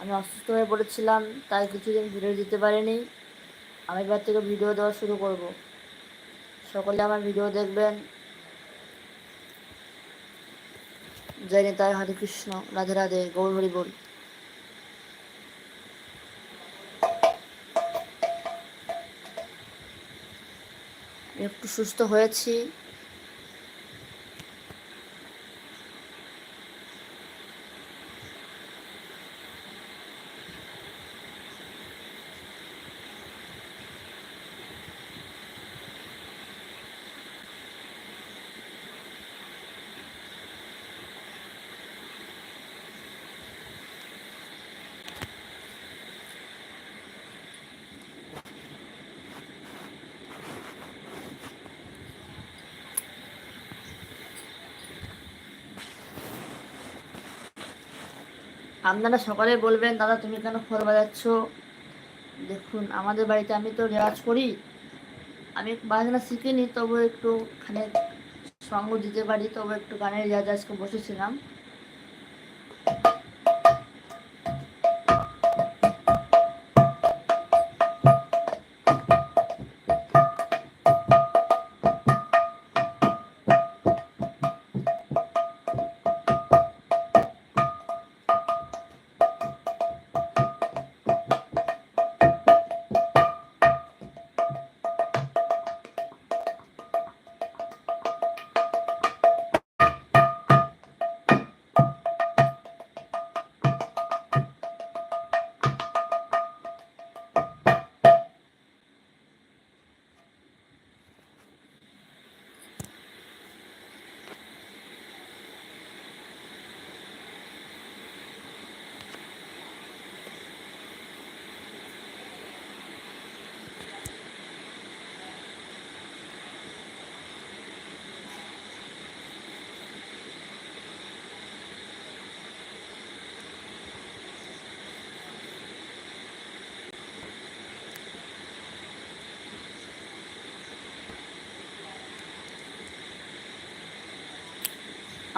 আমি অসুস্থ হয়ে পড়েছিলাম, তাই কিছুদিন ভিডিও দিতে পারিনি। আমি এবার থেকে ভিডিও দেওয়া শুরু করব। সকলে আমার ভিডিও দেখবেন। জয় নেতায় হরে কৃষ্ণ, রাধে রাধে, গৌর হরি বল। একটু সুস্থ হয়েছি। আপনারা সকালে বলবেন, দাদা, তুমি কেন খোল বাজাচ্ছ? দেখুন, আমাদের বাড়িতে আমি তো রেওয়াজ করি। আমি বাজনা শিখিনি, তবু একটু খানে সঙ্গ দিতে পারি, তবু একটু গানের রেওয়াজ আজকে বসেছিলাম।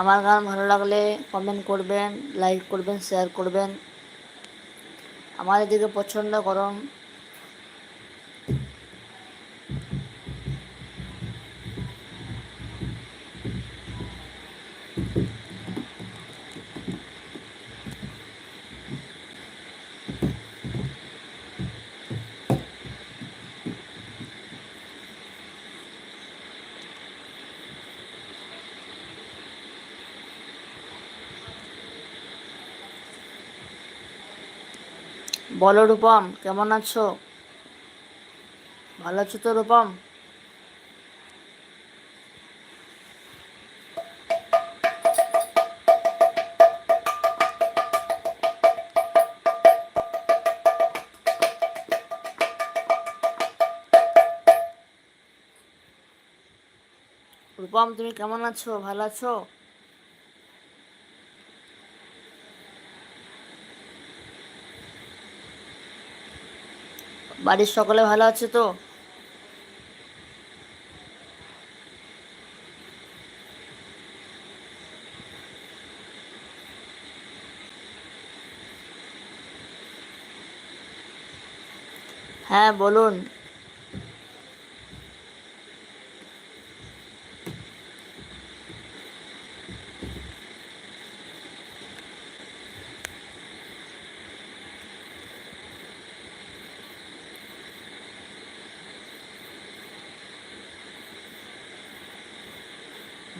আমার গান ভালো লাগলে কমেন্ট করবেন লাইক করবেন শেয়ার করবেন। আমার এদিকে পছন্দ গরম। বলো রূপম কেমন আছো? ভালো আছো তো রূপম? রূপম তুমি কেমন আছো? ভালো আছো? বাড়ির সকলে ভালো আছে তো? হ্যাঁ বলুন।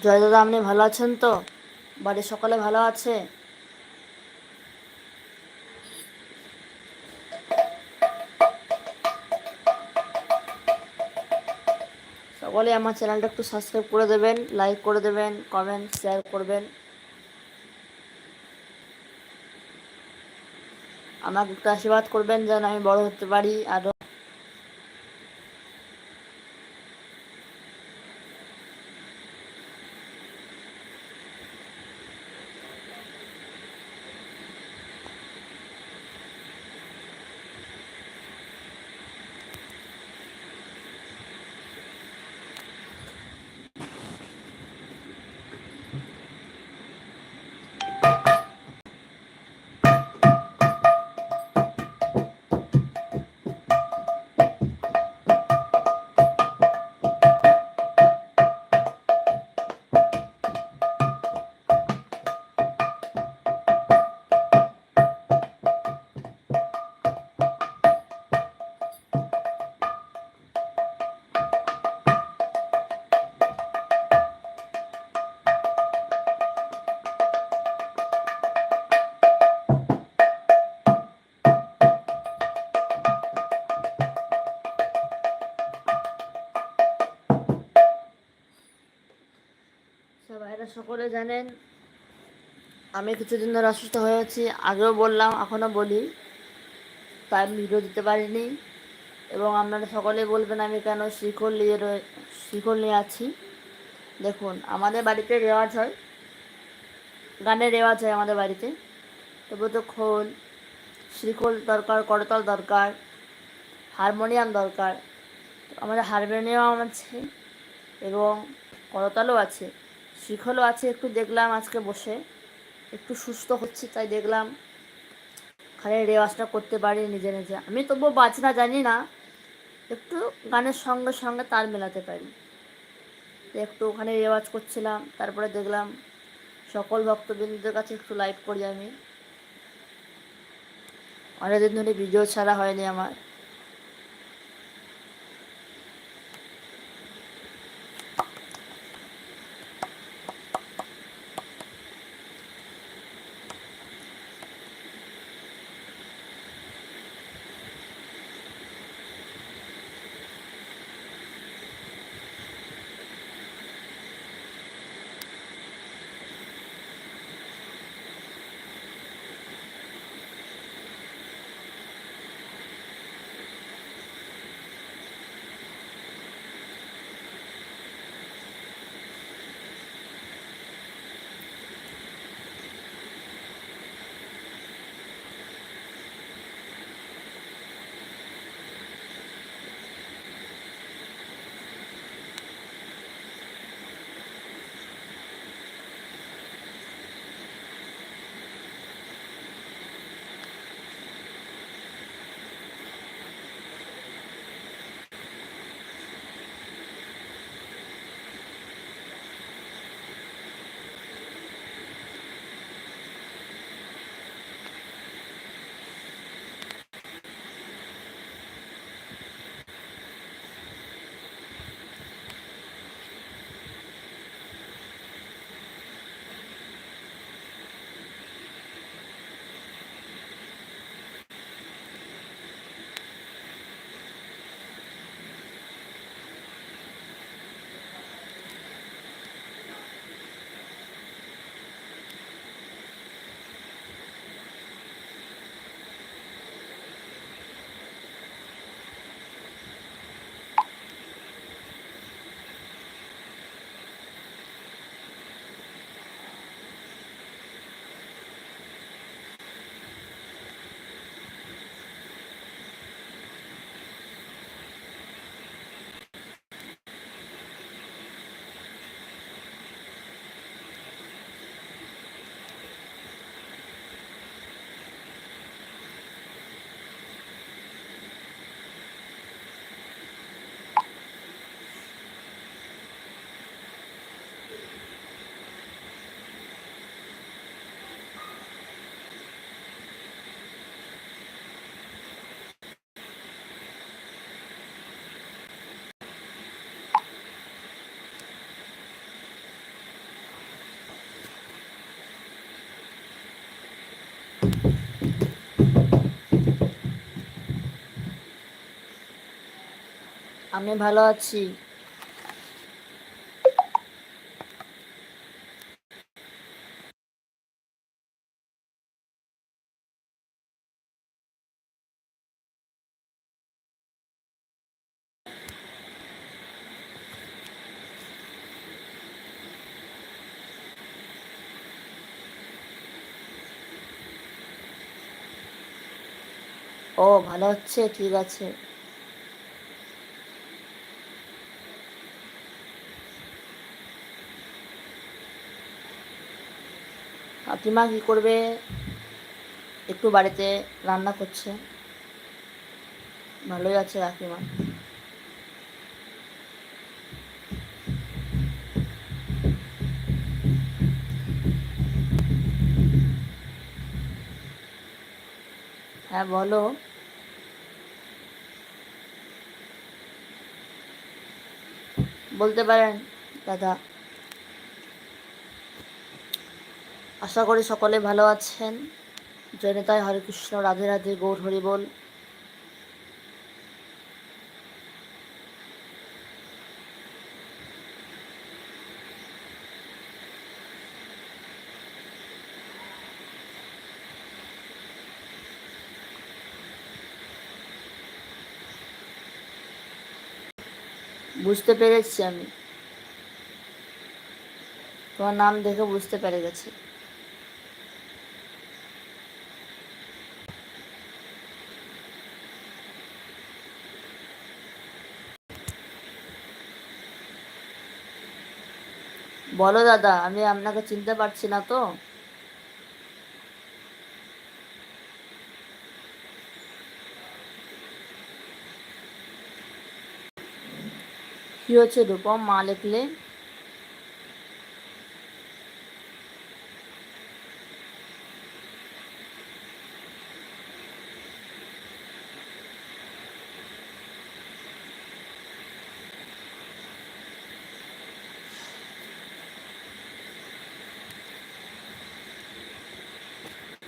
জয় দাদা, আপনি ভালো আছেন তো? বাড়ির সকলে ভালো আছে? সকলে আমার চ্যানেলটা একটু সাবস্ক্রাইব করে দেবেন লাইক করে দেবেন কমেন্ট শেয়ার করবেন। আমাকে একটু আশীর্বাদ করবেন যেন আমি বড় হতে পারি আরও সকলে জানেন, আমি কিছুদিন ধরে অসুস্থ হয়েছি আগেও বললাম এখনও বলি। তাই আমি ভিডিও দিতে পারিনি। এবং আপনারা সকলেই বলবেন আমি কেন শিকল নিয়ে রয়ে শিকল নিয়ে আছি। দেখুন, আমাদের বাড়িতে রেওয়াজ হয়। গানের রেওয়াজ হয় আমাদের বাড়িতে। তবু তো খোল শিকল দরকার, করতাল দরকার, হারমোনিয়াম দরকার। আমাদের হারমোনিয়াম আছে এবং করতালও আছে। শিখলও আছে, একটু দেখলাম আজকে বসে। একটু সুস্থ হচ্ছি, তাই দেখলাম। খালি রেওয়াজটা করতে পারি নিজে নিজে। আমি তবুও বাজনা জানি না, একটু গানের সঙ্গে সঙ্গে তাল মেলাতে পারি। একটু ওখানে রেওয়াজ করছিলাম, তারপরে দেখলাম সকল ভক্তবৃন্দদের কাছে একটু লাইভ করি আমি। অনেকদিন ধরে ভিডিও ছাড়া হয়নি আমার। আমি ভালো আছি। ও, ভালো হচ্ছে, ঠিক আছে। কাকিমা কী করবে? একটু বাড়িতে রান্না করছে। ভালোই আছে কাকিমা। হ্যাঁ বলো। বলতে পারেন, দাদা। আশা করি সকলে ভালো আছেন। জয়নেতায় হরে কৃষ্ণ, রাধে রাধে, গৌর, হরি বুঝতে পেরেছি আমি। তোমার নাম দেখে বুঝতে পেরে গেছি। বলো দাদা, আমি আপনাকে চিনতে পারছি না তো। কি হচ্ছে রূপম? মা লিখলে?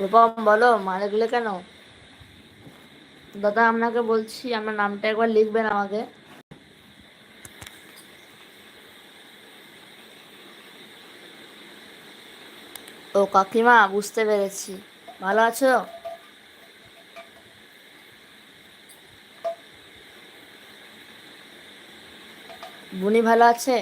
রূপম, বলো, মা লিখলে কেন? দাদা, আপনাকে বলছি, আপনার নামটা একবার লিখবেন আমাকে। ও কাকিমা বুঝতে পেরেছি। ভালো আছো? বুনি ভালো আছে?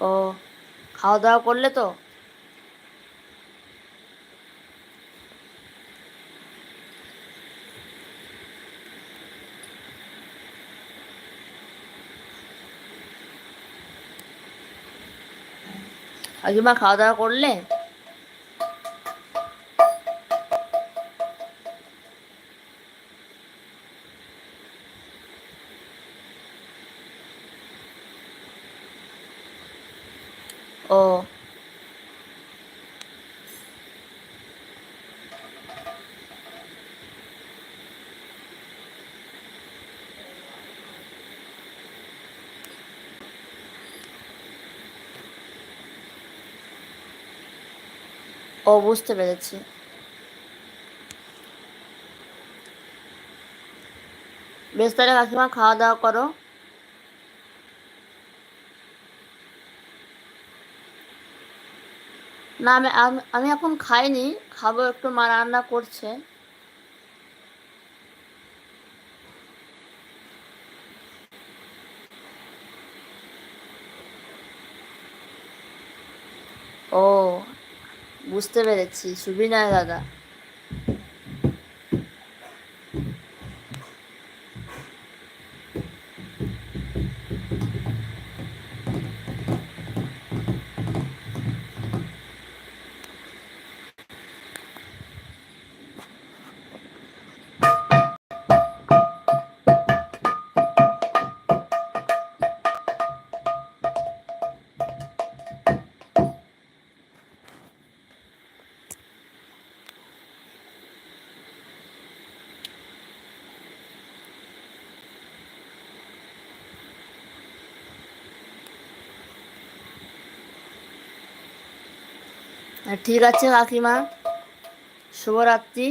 ও খাওয়া দাওয়া করলে তো? কাকিমা খাওয়া দাওয়া করলে ও ও বুঝতে পেরেছি। বেশ কাকিমা খাওয়া দাওয়া করো। না আমি আমি এখন খাইনি, খাব একটু, মা রান্না করছে ও বুঝতে পেরেছি। সুবিনয় দাদা। ঠিক আছে, কাকিমা। শুভরাত্রি।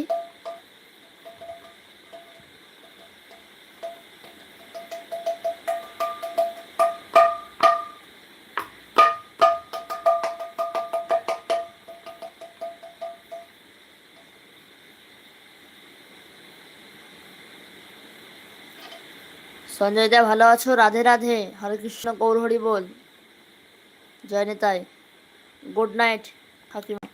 সঞ্জয় দা, ভালো আছো? রাধে রাধে। হরে কৃষ্ণ, গৌর হরি বল। জয় নেতাই। Good night. কাকিমা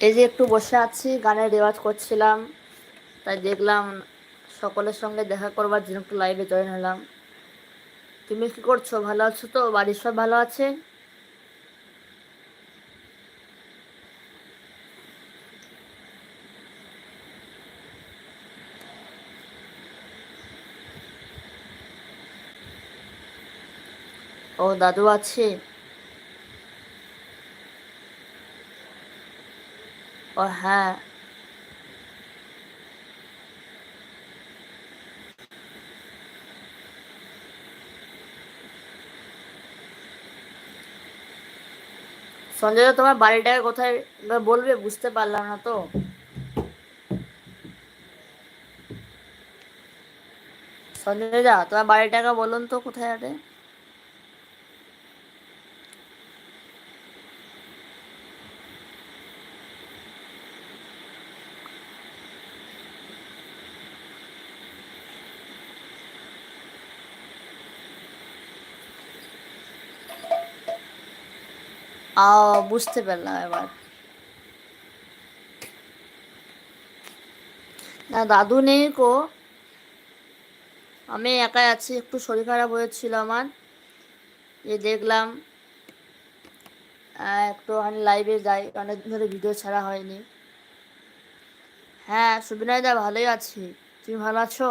এই যে একটু বসে আছি গানের রেওয়াজ করছিলাম তাই দেখলাম সকলের সঙ্গে দেখা করবার জন্য একটু লাইভে জয়েন হলাম। তুমি কি করছ? ভালো আছো তো? বাড়ির সব ভালো আছে? ও, দাদু আছে? ও হ্যাঁ। সঞ্জয় তোমার বাড়িটাকে কোথায়? বলবে, বুঝতে পারলাম না তো। সঞ্জয় দা, তোমার বাড়িটাকে বলুন তো কোথায় আছে আও বুঝতে পারলাম এবার। না, দাদু নেই কো আমি একাই আছি, একটু শরীর খারাপ হয়েছিল আমার। যে দেখলাম একটু আমি লাইভে যাই, অনেক ধরে ভিডিও ছাড়া হয়নি। হ্যাঁ সুবিনয় দা, ভালোই আছি। তুমি ভালো আছো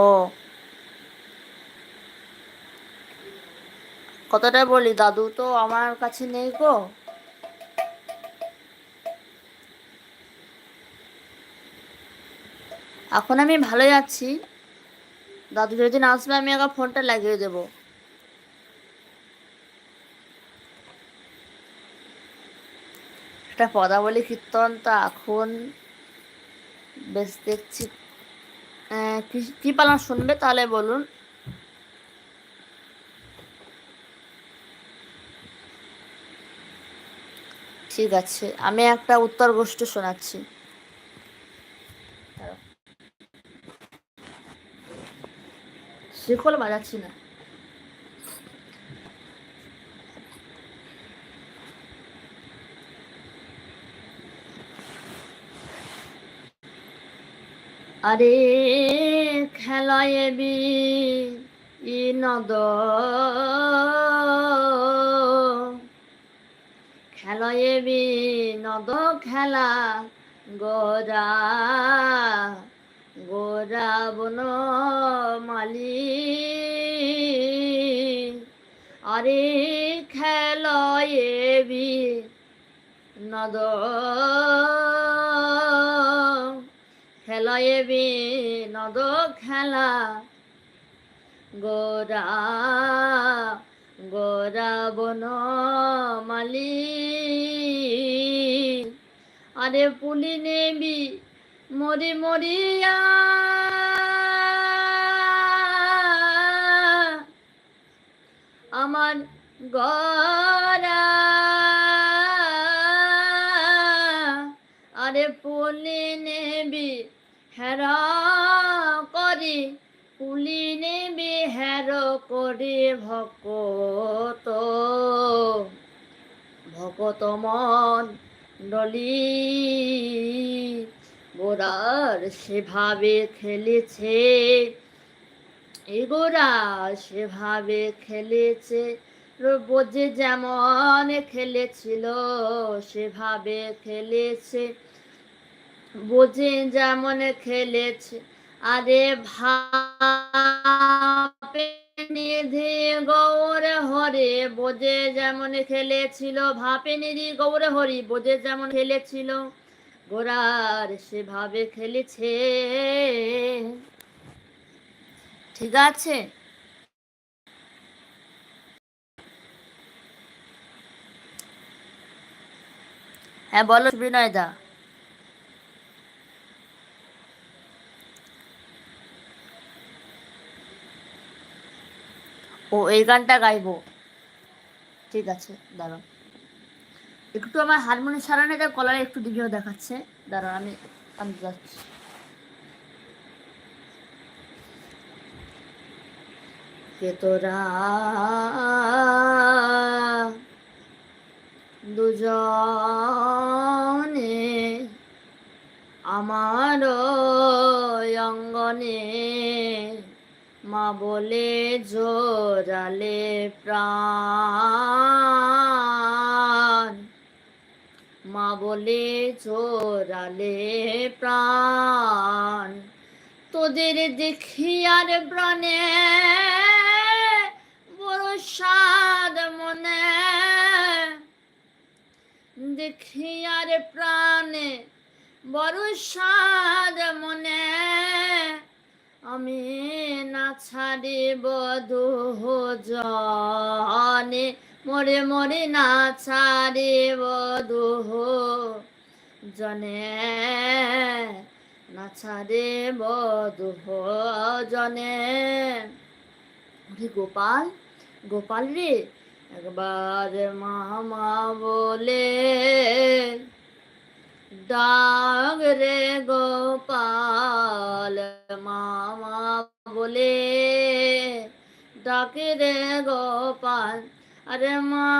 ও কতটা বলি, দাদু তো আমার কাছে নেই গো। এখন আমি ভালোই আছি দাদু যেদিন আসবে, আমি আগে ফোনটা লাগিয়ে দেব। একটা পদাবলী কীর্তন তো এখন বেশ দেখছি। কি পালন শুনবে তাহলে বলুন। ঠিক আছে আমি একটা উত্তর গোষ্ঠী শোনাচ্ছি। শিকল বাজাচ্ছি না আরে খেলায় বি নদ খেলায় বি নদ খেলা গোরা গোরা বন মালি। আরে খেলায় বি নদ খেলায় নদ খেলা গোরা গোরা বন মালি। আরে পুলি নেবি, মরি মরিয়া। আমার গরা। আরে পুলি নেবি, হেরা করি পুলি নেবি হের করি ভকত। ভকত মন ডলি, গোরার সেভাবে খেলেছে। এগোরা সেভাবে খেলেছে বোঝে যেমন খেলেছিল, সেভাবে খেলেছে। বোঝে যেমন খেলেছে আরে ভাপে নিধি গৌর হরে, বোঝে যেমন খেলেছিল ভাপে নিধি গৌর হরি, বোঝে যেমন খেলেছিল গোরার সেভাবে খেলেছে। ঠিক আছে? হ্যাঁ বলো বিনয় দা ও, এই গানটা গাইবো। ঠিক আছে, দাঁড়াও। একটু আমার হারমোনি সারানো যা কলারে একটু দিকেও দেখাচ্ছে। দাঁড়াও, আমি আমি যাচ্ছি। কে তোরা দুজনে আমার অঙ্গনে মা বলে জোরালে প্রাণ। মা বলে জোরালে প্রাণ। তোদের দেখি আর প্রাণে বড় সাদ মনে। দেখি আর প্রাণে বড় সাদ মনে। আমি না ছাড়িব দুহ জনে মরে মরে না ছাড়িব দুহ জনে না ছাড়িব দুহ জনে গোপাল গোপাল রে, একবার মামা বলে ডাক রে গোপাল, মামা বলে। ডাকে রে গোপাল, আরে মা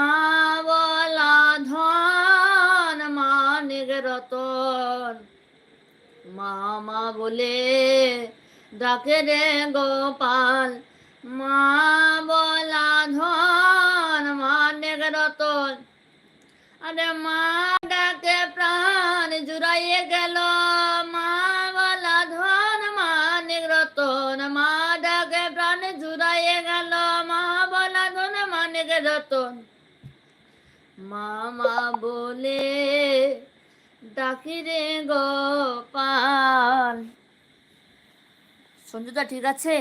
বলা ধন, মানিক রতন। মামা বলে, ডাকে রে গোপাল, মা বলা ধন, মানিক রতন। আরে মা ডাকে প্রাণ জুড়াইয়ে গেল। মা বলা ধন মানিক রতন মা ডাকে প্রাণ জুড়াইয়ে গেল। মা বলা ধন মানিক রতন মামা বলে ডাকি রে গোপাল। সঞ্জুদা, ঠিক আছে?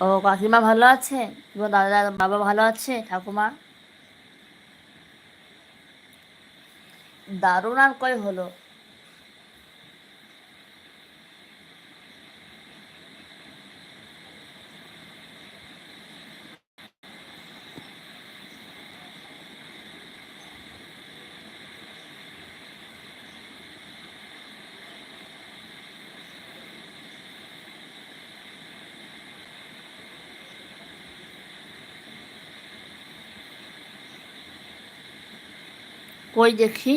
ও কাকিমা ভালো আছে? তোমার দাদা বাবা ভালো আছে? ঠাকুমা? দারুণ আর কয় হলো? কই দেখি?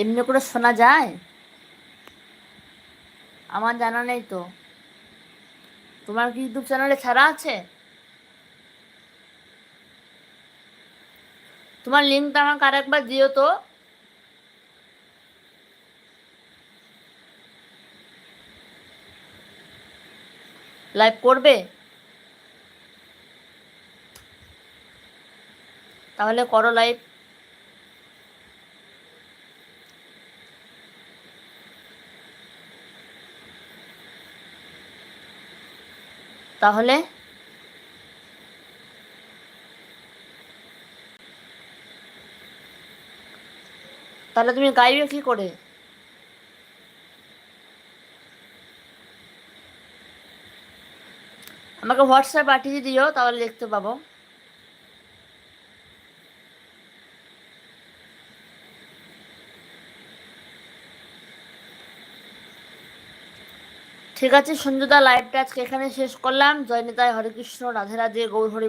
এমনি করে শোনা যায়? আমার জানা নেই তো। তোমার কি ইউটিউব চ্যানেলে ছাড়া আছে? তোমার লিঙ্কটা আমাকে আরেকবার দিও তো। লাইভ করবে? তাহলে করো লাইভ তাহলে? তাহলে তুমি গাইবে কি করে? আমাকে হোয়াটসঅ্যাপ পাঠিয়ে দিও, তাহলে দেখতে পাবো। ঠিক আছে, সঞ্জুদা লাইভটা আজকে এখানে শেষ করলাম। জয়নিতায় হরে কৃষ্ণ রাধে রাধে, গৌর হরি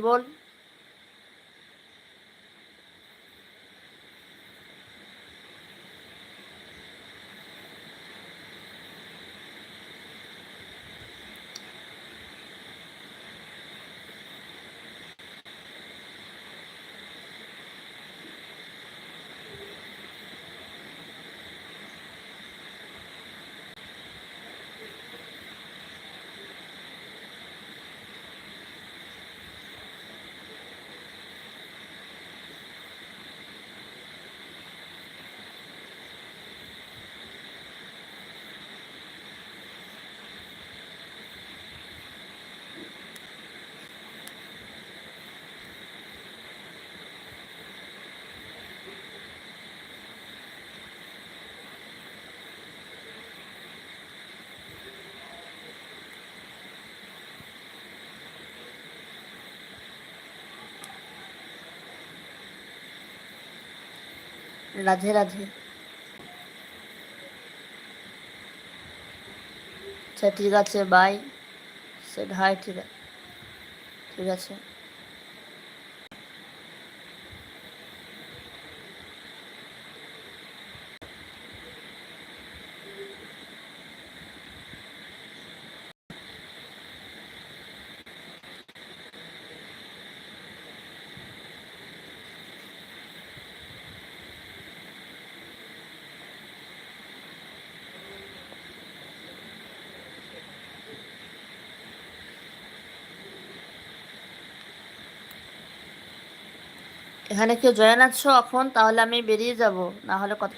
রাধে রাধে। আচ্ছা ঠিক আছে বাই সেট ভাই ঠিক আছে। ঠিক আছে। এখানে কেউ জয়েন আছো এখন তাহলে আমি বেরিয়ে যাব না হলে কথা